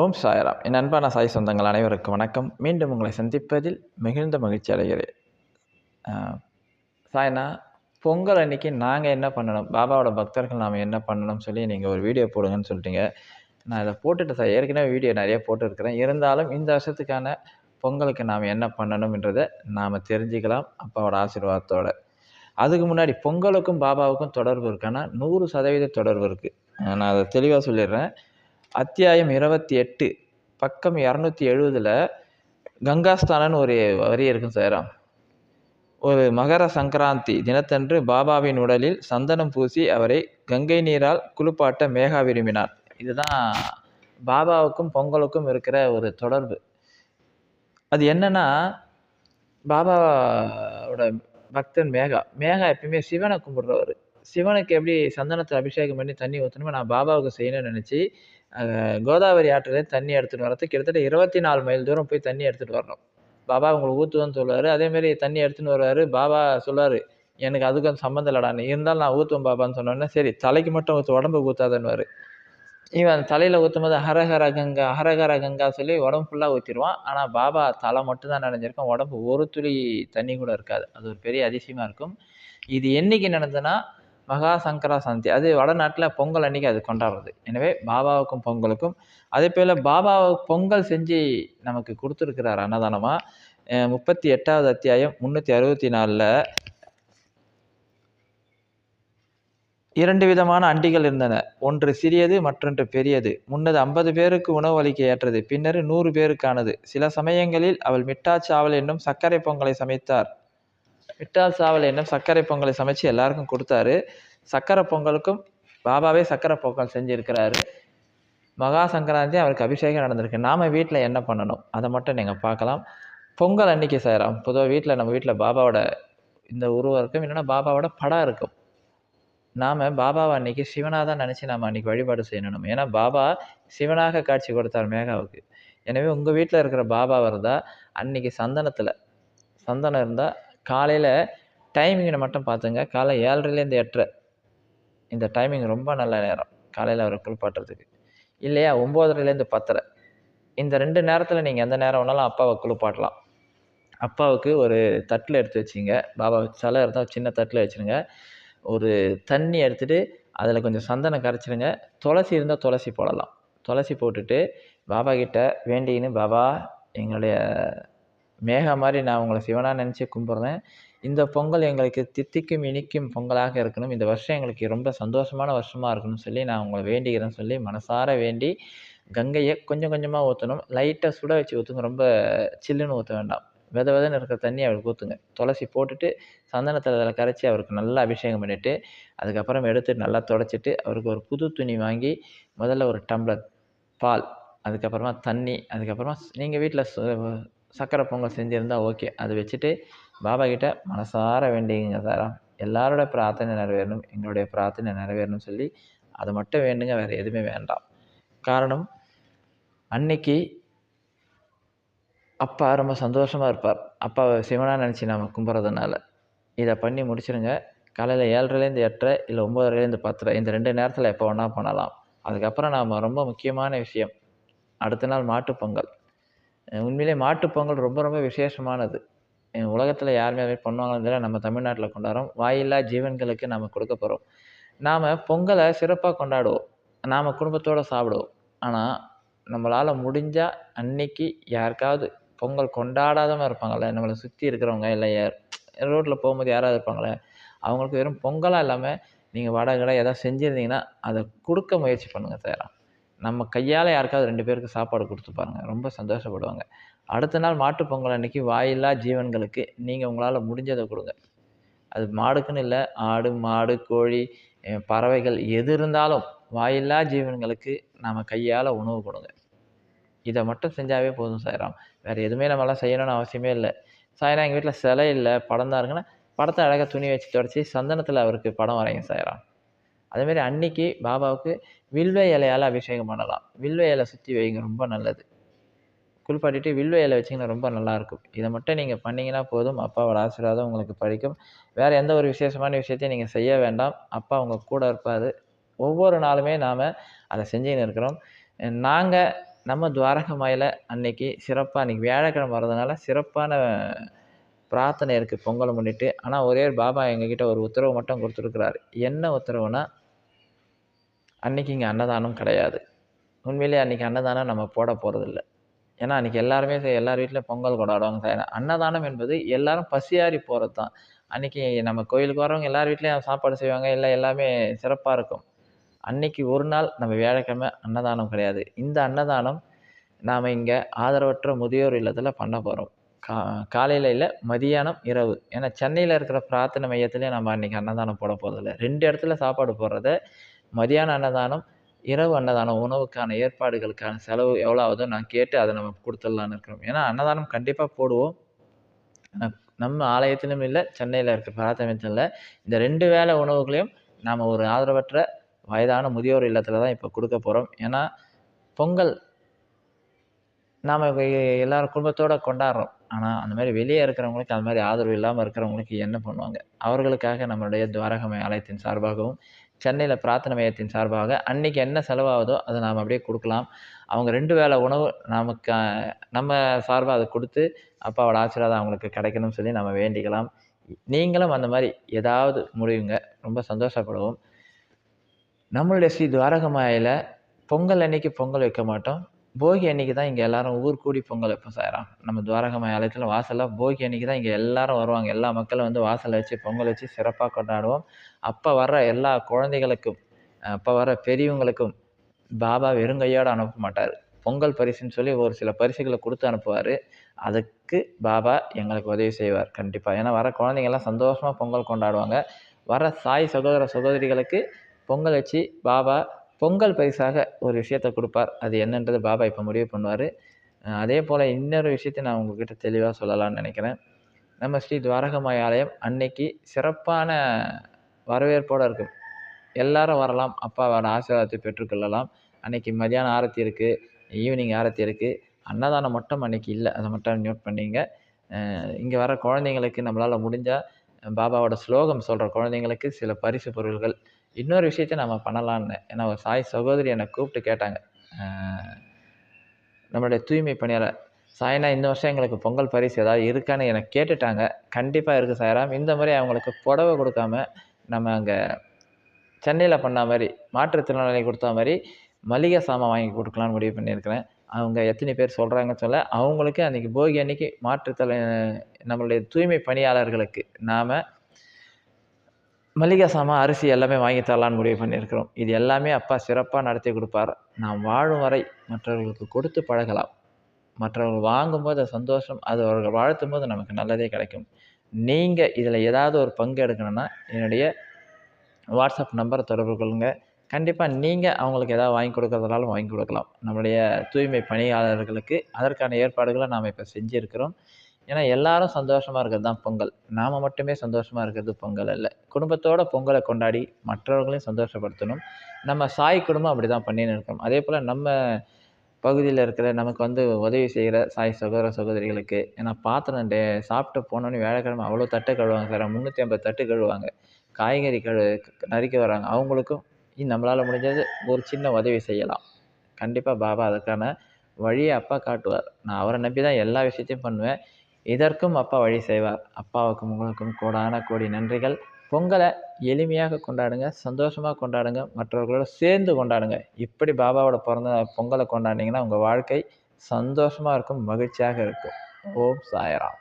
ஓம் சாயராம். என் அன்பான சாய் சொந்தங்கள் அனைவருக்கும் வணக்கம். மீண்டும் உங்களை சந்திப்பதில் மிகுந்த மகிழ்ச்சி அடைகிறேன். சாய்னா பொங்கல் அன்னைக்கு நாங்கள் என்ன பண்ணணும்? பாபாவோட பக்தர்கள் நாம் என்ன பண்ணணும்னு சொல்லி நீங்கள் ஒரு வீடியோ போடுங்கன்னு சொல்லிட்டீங்க. நான் இதை போட்டுட்டு சார் ஏற்கனவே வீடியோ நிறைய போட்டுருக்கிறேன். இருந்தாலும் இந்த வருஷத்துக்கான பொங்கலுக்கு நாம் என்ன பண்ணணும்ன்றதை நாம் தெரிஞ்சுக்கலாம் அப்பாவோட ஆசீர்வாதத்தோடு. அதுக்கு முன்னாடி பொங்கலுக்கும் பாபாவுக்கும் தொடர்பு இருக்கான்னா நூறு சதவீத தொடர்பு இருக்குது நான் அதை தெளிவாக சொல்லிடுறேன். அத்தியாயம் இருபத்தி எட்டு பக்கம் இரநூத்தி எழுபதில் கங்காஸ்தானன்னு ஒரு வரி இருக்கும் சார். ஒரு மகர சங்கராந்தி தினத்தன்று பாபாவின் உடலில் சந்தனம் பூசி அவரை கங்கை நீரால் குளிப்பாட்ட மேகா விரும்பினார். இதுதான் பாபாவுக்கும் பொங்கலுக்கும் இருக்கிற ஒரு தொடர்பு. அது என்னன்னா பாபாவோட பக்தன் மேகா. மேகா எப்பயுமே சிவனை கும்பிடுறவர். சிவனுக்கு எப்படி சந்தனத்தில் அபிஷேகம் பண்ணி தண்ணி ஊற்றணுமோ நான் பாபாவுக்கு செய்யணும்னு நினச்சி கோதாவரி ஆற்றுலேருந்து தண்ணி எடுத்துகிட்டு வரதுக்கு கிட்டத்தட்ட இருபத்தி நாலு மைல் தூரம் போய் தண்ணி எடுத்துகிட்டு வரணும். பாபா உங்களுக்கு ஊற்றுவேன்னு சொல்லுவார். அதேமாரி தண்ணி எடுத்துன்னு வருவார் பாபா சொல்லுவார் எனக்கு அதுக்கும் சம்மந்தம் இல்லடான்னு இருந்தாலும் நான் ஊற்றுவேன் பாபான்னு சொன்னோன்னே சரி தலைக்கு மட்டும் ஊற்று உடம்புக்கு ஊற்றாதன்னுவார் இவன் தலையில் ஊற்றும் போது ஹரஹர கங்கா ஹரஹர கங்கா சொல்லி உடம்பு ஃபுல்லாக ஊற்றிடுவான் ஆனால் பாபா தலை மட்டும் தான் உடம்பு ஒரு துளி தண்ணி கூட இருக்காது. அது ஒரு பெரிய அதிசயமாக இருக்கும். இது என்னைக்கு நடந்ததுன்னா மகா சங்கரா சந்தி. அது வடநாட்டில் பொங்கல் அன்றைக்கி அது கொண்டாடுறது. எனவே பாபாவுக்கும் பொங்கலுக்கும் அதே போல் பாபாவுக்கு பொங்கல் செஞ்சு நமக்கு கொடுத்துருக்கிறார் அன்னதானமாக முப்பத்தி எட்டாவது அத்தியாயம் முந்நூற்றி அறுபத்தி நாலில் இரண்டு விதமான அண்டிகள் இருந்தன. ஒன்று சிறியது மற்றொன்று பெரியது. முன்னது ஐம்பது பேருக்கு உணவு அளிக்க ஏற்றது. பின்னர் நூறு பேருக்கானது. சில சமயங்களில் அவள் மிட்டா சாவல் என்னும் சர்க்கரை பொங்கலை சமைத்தார். மிட்டால் சாவல் என்னும் சர்க்கரை பொங்கலை சமைச்சு எல்லாருக்கும் கொடுத்தாரு. சக்கரை பொங்கலுக்கும் பாபாவே சக்கரை பொங்கல் செஞ்சுருக்கிறாரு. மகா சங்கராந்தி அவருக்கு அபிஷேகம் நடந்திருக்கு. நாம் வீட்டில் என்ன பண்ணணும்? அதை மட்டும் நீங்கள் பார்க்கலாம். பொங்கல் அன்னைக்கு செய்கிறோம் பொதுவாக வீட்டில் நம்ம வீட்டில் பாபாவோட இந்த உருவம் இருக்கும். இல்லைன்னா பாபாவோட படம் இருக்கும். நாம் பாபாவை அன்னைக்கு சிவனாக தான் நினச்சி நாம் அன்றைக்கி வழிபாடு செய்யணும். ஏன்னா பாபா சிவனாக காட்சி கொடுத்தார் மேகாவுக்கு. எனவே உங்கள் வீட்டில் இருக்கிற பாபா இருந்தால் அன்னைக்கு சந்தனத்தில். சந்தனம் இருந்தால் காலையில் டைமிங்கை மட்டும் பார்த்துங்க காலை ஏழரைலேருந்து எட்டரை. இந்த டைமிங் ரொம்ப நல்ல நேரம். காலையில் அவரை குளிப்பாட்டுறதுக்கு. இல்லையா? ஒம்போதரைலேருந்து பத்தரை. இந்த ரெண்டு நேரத்தில் நீங்கள் எந்த நேரம் வேணாலும் அப்பாவை குளிப்பாட்டலாம். அப்பாவுக்கு ஒரு தட்டில் எடுத்து வச்சிங்க. பாபா சிலை இருந்தால் சின்ன தட்டில் வச்சுருங்க. ஒரு தண்ணி எடுத்துகிட்டு அதில் கொஞ்சம் சந்தனம் கரைச்சிடுங்க துளசி இருந்தால் துளசி போடலாம். துளசி போட்டுட்டு பாபா கிட்ட வேண்டின்னு பாபா எங்களுடைய மேகம் மாதிரி நான் உங்களை சிவனாக நினச்சி கும்பிட்றேன். இந்த பொங்கல் எங்களுக்கு தித்திக்கும் இனிக்கும் பொங்கலாக இருக்கணும். இந்த வருஷம் எங்களுக்கு ரொம்ப சந்தோஷமான வருஷமாக இருக்கணும்னு சொல்லி நான் உங்களை வேண்டிக்கிறேன்னு சொல்லி மனசார வேண்டி கங்கையை கொஞ்சம் கொஞ்சமாக ஊற்றணும் லைட்டாக சுட வச்சு ஊற்றுங்க ரொம்ப சில்லுன்னு ஊற்ற வேண்டாம். வித விதன்னு இருக்கிற தண்ணி அவருக்கு ஊற்றுங்க துளசி போட்டுட்டு சந்தனத்தில் அதில் கரைச்சி அவருக்கு நல்லா அபிஷேகம் பண்ணிவிட்டு அதுக்கப்புறம் எடுத்து நல்லா தொடச்சிட்டு அவருக்கு ஒரு புது துணி வாங்கி முதல்ல ஒரு டம்ளர் பால் அதுக்கப்புறமா தண்ணி அதுக்கப்புறமா நீங்கள் வீட்டில் சக்கரை பொங்கல் செஞ்சுருந்தா ஓகே. அதை வச்சுட்டு பாபா கிட்ட மனசார வேண்டிங்க சாரா. எல்லாரோட பிரார்த்தனை நிறைவேறணும். எங்களுடைய பிரார்த்தனை நிறைவேறணும்னு சொல்லி அதை மட்டும் வேண்டுங்க வேறு எதுவுமே வேண்டாம். காரணம் அன்னைக்கு அப்பா ரொம்ப சந்தோஷமாக இருப்பார். அப்பாவை சிவனாக நினச்சி நாம் கும்பிட்றதுனால இதை பண்ணி முடிச்சிடுங்க காலையில் ஏழரைலேருந்து எட்டரை இல்லை ஒம்பதரைலேருந்து பத்தரை இந்த ரெண்டு நேரத்தில் எப்போ வேணால் பண்ணலாம் அதுக்கப்புறம் நாம் ரொம்ப முக்கியமான விஷயம். அடுத்த நாள் மாட்டுப் பொங்கல். உண்மையிலே மாட்டுப்பொங்கல் ரொம்ப ரொம்ப விசேஷமானது. உலகத்தில் யாருமே அது மாதிரி பண்ணுவாங்கன்னு தெரியல நம்ம தமிழ்நாட்டில் கொண்டாடுறோம். வாயில்லா ஜீவன்களுக்கு நாம் கொடுக்க போகிறோம் நாம் பொங்கலை சிறப்பாக கொண்டாடுவோம். நாம் குடும்பத்தோடு சாப்பிடுவோம். ஆனால் நம்மளால் முடிஞ்சால் அன்னைக்கு யாருக்காவது பொங்கல் கொண்டாடாதவங்க இருப்பாங்கள்ல நம்மளை சுற்றி இருக்கிறவங்க இல்லை யார் ரோட்டில் போகும்போது யாராவது இருப்பாங்களே அவங்களுக்கு வெறும் பொங்கலாக இல்லாமல் நீங்கள் வடை கடை எதாவது செஞ்சுருந்தீங்கன்னா அதை கொடுக்க முயற்சி பண்ணுங்கள் சார் நம்ம கையால் யாருக்காவது ரெண்டு பேருக்கு சாப்பாடு கொடுத்து பாருங்கள் ரொம்ப சந்தோஷப்படுவாங்க. அடுத்த நாள் மாட்டுப் பொங்கல் அன்னைக்கு வாயில்லா ஜீவன்களுக்கு நீங்கள் உங்களால் முடிஞ்சதை கொடுங்க. அது மாடுக்குன்னு இல்லை ஆடு மாடு கோழி பறவைகள் எது இருந்தாலும் வாயில்லா ஜீவன்களுக்கு நம்ம கையால் உணவு கொடுங்க. இதை மட்டும் செஞ்சாவே போதும் சாயிராம். வேறு எதுவுமே நம்மளாம் செய்யணும்னு அவசியமே இல்லை. சாய்ராம் எங்கள் வீட்டில் சிலை இல்லை படம் தான் இருக்குன்னா படத்தை அழகாக துணி வச்சு தொடச்சி சந்தனத்தில் அவருக்கு படம் வரைங்க சாயிராம். அதேமாரி அன்னைக்கு பாபாவுக்கு வில்வ இலையால் அபிஷேகம் பண்ணலாம். வில்வ இலை சுற்றி வைங்க ரொம்ப நல்லது. குளிப்பாட்டிட்டு வில்வ இலை வச்சிங்கன்னா ரொம்ப நல்லாயிருக்கும் இதை மட்டும் நீங்கள் பண்ணிங்கன்னா போதும். அப்பாவோட ஆசீர்வாதம் உங்களுக்கு படிக்கும். வேறு எந்த ஒரு விசேஷமான விஷயத்தையும் நீங்கள் செய்ய வேண்டாம். அப்பா அவங்க கூட இருப்பாது ஒவ்வொரு நாளுமே நாம் அதை செஞ்சுன்னு இருக்கிறோம். நாங்கள் நம்ம துவாரக மாயில் அன்னைக்கு சிறப்பாக அன்றைக்கி வியாழக்கிழமை வரதுனால சிறப்பான பிரார்த்தனை இருக்குது பொங்கலை முன்னிட்டு. ஆனால் ஒரே பாபா எங்ககிட்ட ஒரு உத்தரவு மட்டும் கொடுத்துருக்குறாரு. என்ன உத்தரவுனா அன்றைக்கி இங்கே அன்னதானம் கிடையாது. உண்மையிலேயே அன்றைக்கி அன்னதானம் நம்ம போட போகிறதில்ல ஏன்னா அன்றைக்கி எல்லாருமே எல்லார் வீட்லையும் பொங்கல் கொண்டாடுவாங்க சார் அன்னதானம் என்பது எல்லாரும் பசியாறி போகிறது தான் அன்றைக்கி நம்ம கோயிலுக்கு வரவங்க எல்லார் வீட்லேயும் சாப்பாடு செய்வாங்க இல்லை எல்லாமே சிறப்பாக இருக்கும். அன்னைக்கு ஒரு நாள் நம்ம வியாழக்கிழமை அன்னதானம் கிடையாது. இந்த அன்னதானம் நாம் இங்கே ஆதரவற்ற முதியோர் இல்லத்தில் பண்ண போகிறோம் கா காலையில் இல்லை மதியானம் இரவு. ஏன்னா சென்னையில் இருக்கிற பிரார்த்தனை மையத்துலேயே நம்ம அன்றைக்கி அன்னதானம் போட போகிறதில்ல ரெண்டு இடத்துல சாப்பாடு போடுறத மதியான அன்னதானம் இரவு அன்னதானம் உணவுக்கான ஏற்பாடுகளுக்கான செலவு எவ்வளோ ஆகுதோ நான் கேட்டு அதை நம்ம கொடுத்துடலான்னு இருக்கிறோம். ஏன்னா அன்னதானம் கண்டிப்பாக போடுவோம். நம்ம ஆலயத்திலும் இல்லை சென்னையில் இருக்கிற பிரார்த்தனை இந்த ரெண்டு வேளை உணவுகளையும் நாம் ஒரு ஆதரவற்ற வயதான முதியோர் இல்லத்தில் தான் இப்போ கொடுக்க போகிறோம் ஏன்னா பொங்கல் நாம் எல்லாரும் குடும்பத்தோடு கொண்டாடுறோம். ஆனால் அந்த மாதிரி வெளியே இருக்கிறவங்களுக்கு அந்த மாதிரி ஆதரவு இல்லாமல் இருக்கிறவங்களுக்கு என்ன பண்ணுவாங்க? அவர்களுக்காக நம்மளுடைய துவாரகமை ஆலயத்தின் சார்பாகவும் சென்னையில் பிரார்த்தனை மையத்தின் சார்பாக அன்றைக்கி என்ன செலவாகுதோ அதை நாம் அப்படியே கொடுக்கலாம். அவங்க ரெண்டு வேளை உணவு நமக்கு நம்ம சார்பாக அதை கொடுத்து அப்பாவோட ஆசீர்வாதம் அவங்களுக்கு கிடைக்கணும்னு சொல்லி நம்ம வேண்டிக்கலாம். நீங்களும் அந்த மாதிரி ஏதாவது முடிவுங்க. ரொம்ப சந்தோஷப்படுவோம். நம்மளுடைய ஸ்ரீ துவாரகமாயில் பொங்கல் அன்னைக்கு பொங்கல் வைக்க மாட்டோம். போகி அன்னைக்கு தான் இங்கே எல்லாரும் ஊர் கூடி பொங்கல் வைப்போம் சாயரா நம்ம துவாரகமாய ஆலயத்தில் வாசலில் போகி அன்னைக்கு தான் இங்கே எல்லாரும் வருவாங்க. எல்லா மக்களும் வந்து வாசலில் வச்சு பொங்கல் வச்சு சிறப்பாக கொண்டாடுவோம். அப்போ வர்ற எல்லா குழந்தைகளுக்கும் அப்போ வர பெரியவங்களுக்கும் பாபா வெறுங்கையோடு அனுப்ப மாட்டார். பொங்கல் பரிசுன்னு சொல்லி ஒரு சில பரிசுகளை கொடுத்து அனுப்புவார். அதுக்கு பாபா எங்களுக்கு உதவி செய்வார் கண்டிப்பாக ஏன்னா வர குழந்தைங்கள்லாம் சந்தோஷமாக பொங்கல் கொண்டாடுவாங்க. வர சாய் சகோதர சகோதரிகளுக்கு பொங்கல் வச்சு பாபா பொங்கல் பரிசாக ஒரு விஷயத்தை கொடுப்பார். அது என்னன்றது பாபா இப்போ முடிவு பண்ணுவார். அதே போல் இன்னொரு விஷயத்தை நான் உங்ககிட்ட தெளிவாக சொல்லலாம்னு நினைக்கிறேன். நம்ம ஸ்ரீ துவாரகமாய் ஆலயம் அன்னைக்கு சிறப்பான வரவேற்போடு இருக்கும் எல்லாரும் வரலாம். அப்பாவோட ஆசீர்வாதத்தை பெற்றுக்கொள்ளலாம் அன்னைக்கு மதியானம் ஆரத்தி இருக்குது ஈவினிங் ஆரத்தி இருக்குது அன்னதானம் மட்டும் அன்னைக்கு இல்லை. அதை மட்டும் நோட் பண்ணிங்க. இங்கே வர குழந்தைங்களுக்கு நம்மளால் முடிஞ்சால் பாபாவோட ஸ்லோகம் சொல்கிற குழந்தைங்களுக்கு சில பரிசு பொருள்கள். இன்னொரு விஷயத்த நம்ம பண்ணலான்னு ஏன்னா ஒரு சாய் சகோதரி என்னை கூப்பிட்டு கேட்டாங்க. நம்மளுடைய தூய்மை பணியாளர் சாய்னா இந்த வருஷம் எங்களுக்கு பொங்கல் பரிசு ஏதாவது இருக்கான்னு எனக்கு கேட்டுட்டாங்க. கண்டிப்பாக இருக்குது சாயராம். இந்த மாதிரி அவங்களுக்கு புடவை கொடுக்காம நம்ம அங்கே சென்னையில் பண்ண மாதிரி மாற்றுத்திறனாளி கொடுத்த மாதிரி மளிகை சாமான் வாங்கி கொடுக்கலான்னு முடிவு பண்ணியிருக்கிறேன். அவங்க எத்தனை பேர் சொல்கிறாங்கன்னு சொல்ல அவங்களுக்கு அன்றைக்கி போகி அன்னைக்கு மாற்றுத்தலை நம்மளுடைய தூய்மை பணியாளர்களுக்கு நாம் மளிகை சாமான் அரிசி எல்லாமே வாங்கி தரலான்னு முடிவு பண்ணியிருக்கிறோம். இது எல்லாமே அப்பா சிறப்பாக நடத்தி கொடுப்பார். நாம் வாழும் வரை மற்றவர்களுக்கு கொடுத்து பழகலாம். மற்றவர்கள் வாங்கும்போது அது சந்தோஷம் அது அவர்கள் வாழ்த்தும் போது நமக்கு நல்லதே கிடைக்கும். நீங்கள் இதில் ஏதாவது ஒரு பங்கு எடுக்கணும்னா என்னுடைய வாட்ஸ்அப் நம்பரை தொடர்பு கொள்ளுங்கள் கண்டிப்பாக நீங்கள் அவங்களுக்கு எதாவது வாங்கி கொடுக்கறதுனாலும் வாங்கி கொடுக்கலாம். நம்முடைய தூய்மை பணியாளர்களுக்கு அதற்கான ஏற்பாடுகளை நாம் இப்போ செஞ்சுருக்கிறோம். ஏன்னா எல்லாரும் சந்தோஷமாக இருக்கிறது தான் பொங்கல். நாம் மட்டுமே சந்தோஷமாக இருக்கிறது பொங்கல் இல்லை குடும்பத்தோட பொங்கலை கொண்டாடி மற்றவர்களையும் சந்தோஷப்படுத்தணும். நம்ம சாய் குடும்பம் அப்படி தான் பண்ணின்னு இருக்கோம் அதே போல் நம்ம பகுதியில் இருக்கிற நமக்கு வந்து உதவி செய்கிற சாய் சகோதர சகோதரிகளுக்கு ஏன்னா பாத்திரம் டே சாப்பிட்டு போனோன்னே வேலைக்கிழமை அவ்வளோ தட்டு கழுவாங்க சார் முந்நூற்றி ஐம்பது தட்டு கழுவாங்க காய்கறி கழு நறுக்கி வராங்க அவங்களுக்கும் நம்மளால் முடிஞ்சது ஒரு சின்ன உதவி செய்யலாம். கண்டிப்பாக பாபா அதுக்கான வழியை அப்பா காட்டுவார். நான் அவரை நம்பி தான் எல்லா விஷயத்தையும் பண்ணுவேன். இதற்கும் அப்பா வழி செய்வார். அப்பாவுக்கும் உங்களுக்கும் கோடான கோடி நன்றிகள். பொங்கலை எளிமையாக கொண்டாடுங்க சந்தோஷமாக கொண்டாடுங்க மற்றவர்களோட சேர்ந்து கொண்டாடுங்க. இப்படி பாபாவோட பிறந்த பொங்கலை கொண்டாடினீங்கன்னா உங்கள் வாழ்க்கை சந்தோஷமாக இருக்கும் மகிழ்ச்சியாக இருக்கும். ஓம் சாயராம்.